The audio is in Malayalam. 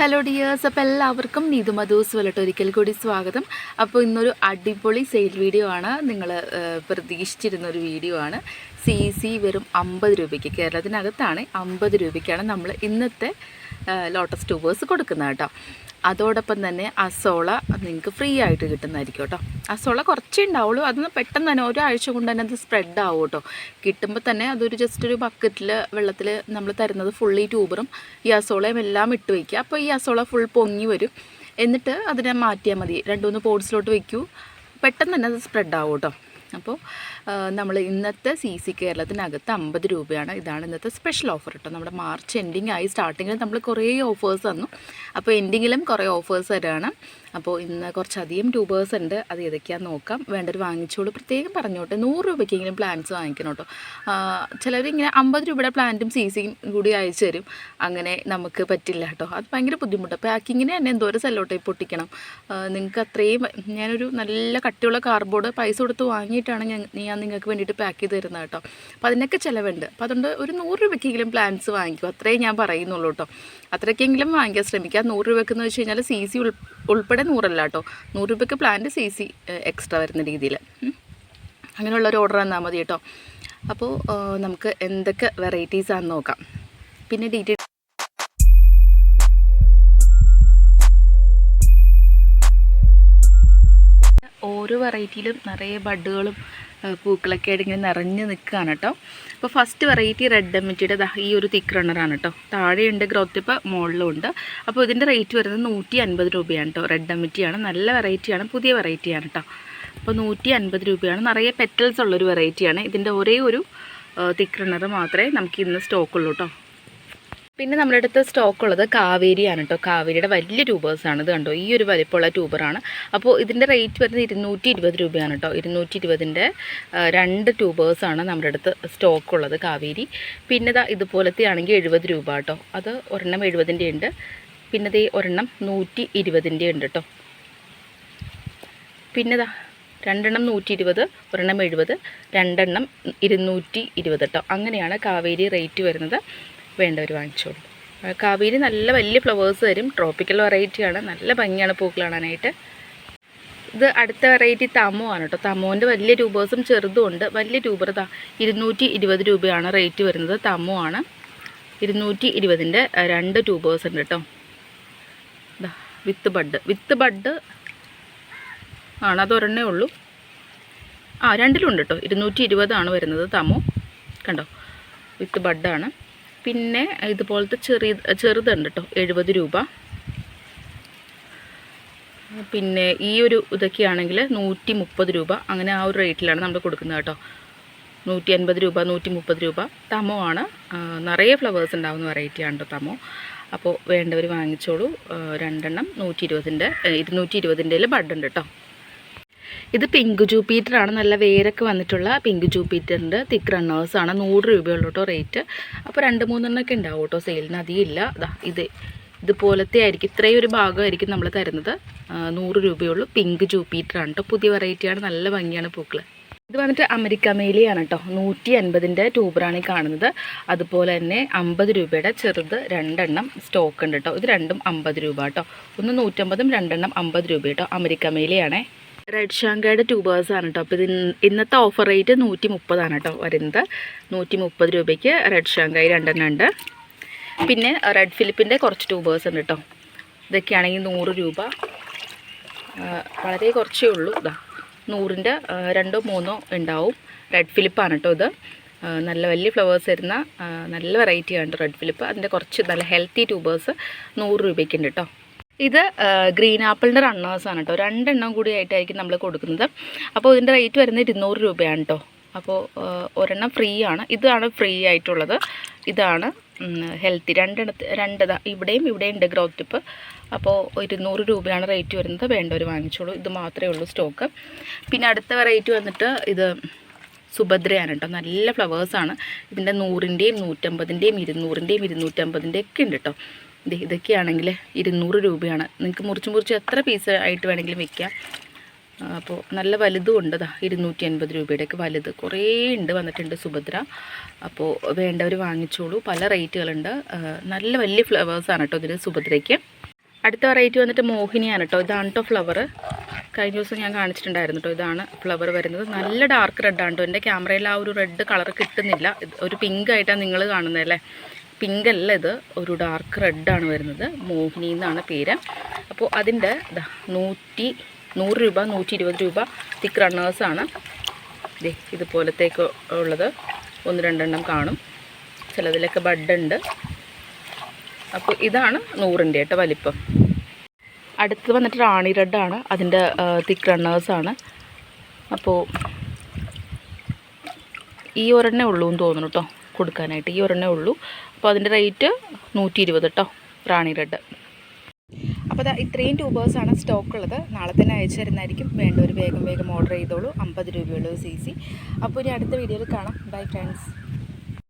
ഹലോ ഡിയേഴ്സ് അപ്പോൾ എല്ലാവർക്കും നീതു മധൂസ് വലട്ട് ഒരിക്കൽ കൂടി സ്വാഗതം. അപ്പോൾ ഇന്നൊരു അടിപൊളി സെയിൽ വീഡിയോ ആണ്. നിങ്ങൾ പ്രതീക്ഷിച്ചിരുന്ന ഒരു വീഡിയോ ആണ്. സി സി വെറും അമ്പത് രൂപയ്ക്ക് കേരളത്തിനകത്താണ്. അമ്പത് രൂപയ്ക്കാണ് നമ്മൾ ഇന്നത്തെ ലോട്ടസ് ട്യൂബേഴ്സ് കൊടുക്കുന്നത് കേട്ടോ. അതോടൊപ്പം തന്നെ അസോള നിങ്ങൾക്ക് ഫ്രീ ആയിട്ട് കിട്ടുന്നതായിരിക്കും കേട്ടോ. അസോള കുറച്ചേ ഉണ്ടാവുള്ളൂ. അതൊന്ന് പെട്ടെന്ന് തന്നെ ഒരാഴ്ച കൊണ്ട് തന്നെ അത് സ്പ്രെഡ് ആവും കേട്ടോ. കിട്ടുമ്പോൾ തന്നെ അതൊരു ജസ്റ്റ് ഒരു ബക്കറ്റിൽ വെള്ളത്തിൽ നമ്മൾ തരുന്നത് ഫുള്ളി ട്യൂബറും ഈ അസോളയും എല്ലാം ഇട്ട് വയ്ക്കുക അപ്പോൾ ഈ അസോള ഫുൾ പൊങ്ങി വരും. എന്നിട്ട് അതിനെ മാറ്റിയാൽ മതി. രണ്ട് മൂന്ന് പോട്ട്സിലോട്ട് വയ്ക്കൂ പെട്ടെന്ന് തന്നെ അത് സ്പ്രെഡ് ആവും കേട്ടോ. അപ്പോൾ നമ്മൾ ഇന്നത്തെ സി സി കേരളത്തിനകത്ത് അമ്പത് രൂപയാണ്. ഇതാണ് ഇന്നത്തെ സ്പെഷ്യൽ ഓഫർ കേട്ടോ നമ്മുടെ മാർച്ച് എൻഡിങ് ആയി സ്റ്റാർട്ടിങ്ങിൽ നമ്മൾ കുറേ ഓഫേഴ്സ് തന്നു. അപ്പോൾ എൻഡിങ്ങിലും കുറേ ഓഫേഴ്സ് തരാണ്. അപ്പോൾ ഇന്ന് കുറച്ചധികം ട്യൂബേഴ്സ് ഉണ്ട്. അത് ഏതൊക്കെയാണെന്ന് നോക്കാം. വേണ്ടവർ വാങ്ങിച്ചോളൂ. പ്രത്യേകം പറഞ്ഞോട്ടെ. നൂറ് രൂപയ്ക്കെങ്കിലും പ്ലാന്റ്സ് വാങ്ങിക്കണം കേട്ടോ ചിലരിങ്ങനെ അമ്പത് രൂപയുടെ പ്ലാന്റും സി സിയും കൂടി അയച്ചു തരും. അങ്ങനെ നമുക്ക് പറ്റില്ല കേട്ടോ അത് ഭയങ്കര ബുദ്ധിമുട്ടാണ് പാക്കിങ്ങിന് തന്നെ എന്തോ ഒരു സെല്ലോ പൊട്ടിക്കണം. നിങ്ങൾക്ക് അത്രയും ഞാനൊരു നല്ല കട്ടിയുള്ള കാർഡ്ബോർഡ് പൈസ കൊടുത്ത് വാങ്ങിയിട്ടാണ് ഞാൻ ഞാൻ നിങ്ങൾക്ക് വേണ്ടിയിട്ട് പാക്ക് ചെയ്ത് തരുന്നത് കേട്ടോ. അപ്പോൾ അതിനൊക്കെ ചിലവുണ്ട്. അപ്പോൾ അതുകൊണ്ട് ഒരു നൂറ് രൂപയ്ക്കെങ്കിലും പ്ലാന്റ്സ് വാങ്ങിക്കും. അത്രേ ഞാൻ പറയുന്നുള്ളൂ കേട്ടോ. അത്രയ്ക്കെങ്കിലും വാങ്ങിക്കാൻ ശ്രമിക്കുക നൂറ് രൂപയ്ക്ക് എന്ന് വെച്ച് കഴിഞ്ഞാൽ സി സി ഉൾ ഉൾപ്പെടെ നൂറല്ല കേട്ടോ. നൂറ് രൂപയ്ക്ക് പ്ലാന്റ് സി സി എക്സ്ട്രാ വരുന്ന രീതിയിൽ അങ്ങനെയുള്ള ഒരു ഓർഡർ തന്നാൽ മതി കേട്ടോ. അപ്പോൾ നമുക്ക് എന്തൊക്കെ വെറൈറ്റീസാണെന്ന് നോക്കാം. പിന്നെ ഡീറ്റെയിൽ ഓരോ വെറൈറ്റിയിലും നിറയെ ബഡുകളും പൂക്കളൊക്കെ ആയിട്ട് ഇങ്ങനെ നിറഞ്ഞ് നിൽക്കുകയാണ് കേട്ടോ. അപ്പോൾ ഫസ്റ്റ് വെറൈറ്റി റെഡ് എമിറ്റിയുടെ ഈ ഒരു തിക്ക് റണ്ണറാണ് കേട്ടോ. താഴെയുണ്ട് ഗ്രോത്ത് ഇപ്പോൾ മുകളിലും ഉണ്ട്. അപ്പോൾ ഇതിന്റെ റേറ്റ് വരുന്നത് നൂറ്റി അൻപത് രൂപയാണ് കേട്ടോ. റെഡ് എമിറ്റിയാണ് നല്ല വെറൈറ്റിയാണ് പുതിയ വെറൈറ്റിയാണ് കേട്ടോ. അപ്പോൾ നൂറ്റി അൻപത് രൂപയാണ്. നിറയെ പെറ്റൽസ് ഉള്ളൊരു വെറൈറ്റിയാണ് ഇതിന്റെ ഒരേ ഒരു തിക്ക് റണ്ണർ മാത്രമേ നമുക്ക് ഇന്ന് സ്റ്റോക്കുള്ളൂ കേട്ടോ. പിന്നെ നമ്മുടെ അടുത്ത് സ്റ്റോക്ക് ഉള്ളത് കാവേരിയാണ് കേട്ടോ കാവേരിയുടെ വലിയ ട്യൂബേഴ്സാണ് ഇത് കണ്ടോ? ഈ ഒരു വലിപ്പമുള്ള ട്യൂബറാണ്. അപ്പോൾ ഇതിന്റെ റേറ്റ് വരുന്നത് ഇരുന്നൂറ്റി ഇരുപത് രൂപയാണ് കേട്ടോ ഇരുന്നൂറ്റി ഇരുപതിന്റെ രണ്ട് ട്യൂബേഴ്സാണ് നമ്മുടെ അടുത്ത് സ്റ്റോക്ക് ഉള്ളത് കാവേരി. പിന്നെ ഇതാ ഇതുപോലത്തെ ആണെങ്കിൽ എഴുപത് രൂപ കേട്ടോ അത് ഒരെണ്ണം എഴുപതിന്റെ ഉണ്ട്. പിന്നെ ദേ ഒരെണ്ണം നൂറ്റി ഇരുപതിന്റെ ഉണ്ട് കേട്ടോ പിന്നെ ദാ രണ്ടെണ്ണം നൂറ്റി ഇരുപത് ഒരെണ്ണം എഴുപത് രണ്ടെണ്ണം ഇരുന്നൂറ്റി ഇരുപത് കേട്ടോ അങ്ങനെയാണ് കാവേരി റേറ്റ് വരുന്നത്. വേണ്ടവർ വാങ്ങിച്ചോളൂ. കാവേരി നല്ല വലിയ ഫ്ലവേഴ്സ് തരും. ട്രോപ്പിക്കൽ വെറൈറ്റിയാണ് നല്ല ഭംഗിയാണ് പൂക്കൾ കാണാനായിട്ട്. ഇത് അടുത്ത വെറൈറ്റി തമോ ആണ് കേട്ടോ. തമോന്റെ വലിയ രൂപേഴ്സും ചെറുതും ഉണ്ട്. വലിയ രൂപ താ ഇരുന്നൂറ്റി ഇരുപത് രൂപയാണ് റേറ്റ് വരുന്നത്. തമോ ആണ്. ഇരുന്നൂറ്റി ഇരുപതിന്റെ രണ്ട് ട്യൂബേഴ്സ് ഉണ്ട് കേട്ടോ. വിത്ത് ബഡ്. വിത്ത് ബഡ് ആണ് അത് ഒരെണ്ണേ ഉള്ളൂ. ആ രണ്ടിലുണ്ട് കേട്ടോ. ഇരുന്നൂറ്റി ഇരുപതാണ് വരുന്നത് തമോ. കണ്ടോ? വിത്ത് ബഡാണ് പിന്നെ ഇതുപോലത്തെ ചെറിയ ചെറുതുണ്ട് കേട്ടോ എഴുപത് രൂപ. പിന്നെ ഈ ഒരു ഇതൊക്കെയാണെങ്കിൽ നൂറ്റി മുപ്പത് രൂപ. അങ്ങനെ ആ ഒരു റേറ്റിലാണ് നമ്മൾ കൊടുക്കുന്നത് കേട്ടോ നൂറ്റി അൻപത് രൂപ നൂറ്റി മുപ്പത് രൂപ. തമോ ആണ്. നിറയെ ഫ്ലവേഴ്സ് ഉണ്ടാകുന്ന വെറൈറ്റിയാണ് കേട്ടോ തമോ. അപ്പോൾ വേണ്ടവർ വാങ്ങിച്ചോളൂ. രണ്ടെണ്ണം നൂറ്റി ഇരുപതിന്റെ ഇരുന്നൂറ്റി ഇരുപതിന്റെ ബഡ് ഉണ്ട് കേട്ടോ ഇത് പിങ്ക് ജൂപ്പീറ്റർ ആണ് നല്ല വേരൊക്കെ വന്നിട്ടുള്ള പിങ്ക് ജൂപ്പീറ്ററിന്റെ തിക്ക് ആണ്. നൂറ് രൂപയുള്ളൂ കേട്ടോ റേറ്റ്. അപ്പോൾ രണ്ട് മൂന്നെണ്ണമൊക്കെ ഉണ്ടാവും കേട്ടോ സെയിലിന്. അധികമില്ല ഇത്. ഇതുപോലത്തെ ആയിരിക്കും. ഇത്രയും ഒരു ഭാഗമായിരിക്കും നമ്മൾ തരുന്നത്. നൂറ് രൂപയുള്ളൂ. പിങ്ക് ജൂപ്പീറ്റർ ആണ് കേട്ടോ. പുതിയ വെറൈറ്റിയാണ് നല്ല ഭംഗിയാണ് പൂക്കൾ ഇത് വന്നിട്ട് അമേരിക്ക മേലിയാണ് കേട്ടോ. നൂറ്റി അൻപതിന്റെ ട്യൂബറാണ് ഈ കാണുന്നത്. അതുപോലെ തന്നെ അമ്പത് രൂപയുടെ ചെറുത് രണ്ടെണ്ണം സ്റ്റോക്ക് ഉണ്ട് കേട്ടോ. ഇത് രണ്ടും അമ്പത് രൂപ കേട്ടോ. ഒന്ന് നൂറ്റമ്പതും രണ്ടെണ്ണം അമ്പത് രൂപ കേട്ടോ. അമേരിക്ക മേലിയാണേ റെഡ് ഷാങ്കയുടെ ആണ് കേട്ടോ അപ്പോൾ ഇത് ഇന്നത്തെ ഓഫർ റേറ്റ് നൂറ്റി മുപ്പതാണ് കേട്ടോ വരുന്നത്. നൂറ്റി മുപ്പത് രൂപയ്ക്ക് റെഡ് ഷാങ്കായി രണ്ടെണ്ണം ഉണ്ട്. പിന്നെ റെഡ് ഫിലിപ്പിന്റെ കുറച്ച് ട്യൂബേഴ്സ് ഉണ്ട് കേട്ടോ ഇതൊക്കെയാണെങ്കിൽ നൂറ് രൂപ. വളരെ കുറച്ചേ ഉള്ളൂ. ഇതാ നൂറിന്റെ രണ്ടോ മൂന്നോ ഉണ്ടാവും. റെഡ് ഫിലിപ്പാണ് കേട്ടോ ഇത്. നല്ല വലിയ ഫ്ലവേഴ്സ് വരുന്ന നല്ല വെറൈറ്റി ആണ് റെഡ് ഫിലിപ്പ് അതിന്റെ കുറച്ച് നല്ല ഹെൽത്തി ട്യൂബേഴ്സ് നൂറ് രൂപയ്ക്ക് ഉണ്ട് കേട്ടോ ഇത് ഗ്രീൻ ആപ്പിളിന്റെ റണ്ണേഴ്സാണ് കേട്ടോ രണ്ടെണ്ണം കൂടി ആയിട്ടായിരിക്കും നമ്മൾ കൊടുക്കുന്നത്. അപ്പോൾ ഇതിന്റെ റേറ്റ് വരുന്നത് ഇരുന്നൂറ് രൂപയാണ് കേട്ടോ അപ്പോൾ ഒരെണ്ണം ഫ്രീ ആണ്. ഇതാണ് ഫ്രീ ആയിട്ടുള്ളത്. ഇതാണ് ഹെൽത്തി രണ്ടെണ്ണത്തി രണ്ട് ഇവിടെയും ഇവിടെയും ഉണ്ട് ഗ്രോത്ത് ടിപ്പ് അപ്പോൾ ഇരുന്നൂറ് രൂപയാണ് റേറ്റ് വരുന്നത്. വേണ്ടവർ വാങ്ങിച്ചോളൂ. ഇത് മാത്രമേ ഉള്ളൂ സ്റ്റോക്ക് പിന്നെ അടുത്ത വെറൈറ്റി വന്നിട്ട് ഇത് സുഭദ്രയാണ് കേട്ടോ നല്ല ഫ്ലവേഴ്സാണ് ഇതിന്റെ നൂറിന്റെയും നൂറ്റമ്പതിന്റെയും ഇരുന്നൂറിന്റെയും ഇരുന്നൂറ്റമ്പതിന്റെയും ഒക്കെ ഉണ്ട് കേട്ടോ ഇതൊക്കെയാണെങ്കിൽ ഇരുന്നൂറ് രൂപയാണ്. നിങ്ങൾക്ക് മുറിച്ച് മുറിച്ച് എത്ര പീസ് ആയിട്ട് വേണമെങ്കിലും വെക്കാം. അപ്പോൾ നല്ല വലുതും ഉണ്ട് അതാ ഇരുന്നൂറ്റി അൻപത് രൂപയുടെയൊക്കെ വലുത്. കുറേ ഉണ്ട് വന്നിട്ടുണ്ട് സുഭദ്ര. അപ്പോൾ വേണ്ടവർ വാങ്ങിച്ചോളൂ. പല റേറ്റുകളുണ്ട്. നല്ല വലിയ ഫ്ലവേഴ്സാണ് കേട്ടോ ഇതിന് സുഭദ്രയ്ക്ക്. അടുത്ത വെറൈറ്റി വന്നിട്ട് മോഹിനിയാണ് കേട്ടോ ഇതാണ് കേട്ടോ ഫ്ലവർ കഴിഞ്ഞ ദിവസം ഞാൻ കാണിച്ചിട്ടുണ്ടായിരുന്നു കേട്ടോ ഇതാണ് ഫ്ലവർ വരുന്നത്. നല്ല ഡാർക്ക് റെഡ് ആണ് കേട്ടോ എന്റെ ക്യാമറയിൽ ആ ഒരു റെഡ് കളർ കിട്ടുന്നില്ല. ഒരു പിങ്ക് ആയിട്ടാണ് നിങ്ങൾ കാണുന്നത് അല്ലേ? പിങ്ക് അല്ല ഇത്. ഒരു ഡാർക്ക് റെഡാണ് വരുന്നത്. മോഹിനി എന്നാണ് പേര്. അപ്പോൾ അതിന്റെ നൂറ്റി നൂറ് രൂപ നൂറ്റി ഇരുപത് രൂപ തിക്ക് റണ്ണേഴ്സാണ് ദേ ഇതുപോലത്തേക്ക് ഉള്ളത്. ഒന്ന് രണ്ടെണ്ണം കാണും. ചിലതിലൊക്കെ ബഡുണ്ട് അപ്പോൾ ഇതാണ് നൂറിന്റെ കേട്ടോ വലിപ്പം. അടുത്ത് വന്നിട്ട് റാണി റെഡാണ് അതിന്റെ തിക്ക് റണ്ണേഴ്സാണ് അപ്പോൾ ഈ ഒരെണ്ണേ ഉള്ളൂ എന്ന് തോന്നുന്നു കേട്ടോ കൊടുക്കാനായിട്ട്. ഈ ഒരെണ്ണേ ഉള്ളൂ. അപ്പോൾ അതിന്റെ റേറ്റ് നൂറ്റി ഇരുപത് കേട്ടോ റാണി റെഡ്. അപ്പോൾ അതാ ഇത്രയും ട്യൂബേഴ്സാണ് സ്റ്റോക്ക് ഉള്ളത്. നാളെ തന്നെ അയച്ചു തരുന്നതായിരിക്കും. വേണ്ടവർ വേഗം വേഗം ഓർഡർ ചെയ്തോളൂ. അമ്പത് രൂപയുള്ളൂ സി സി അപ്പോൾ ഇനി അടുത്ത വീഡിയോയിൽ കാണാം. Bye friends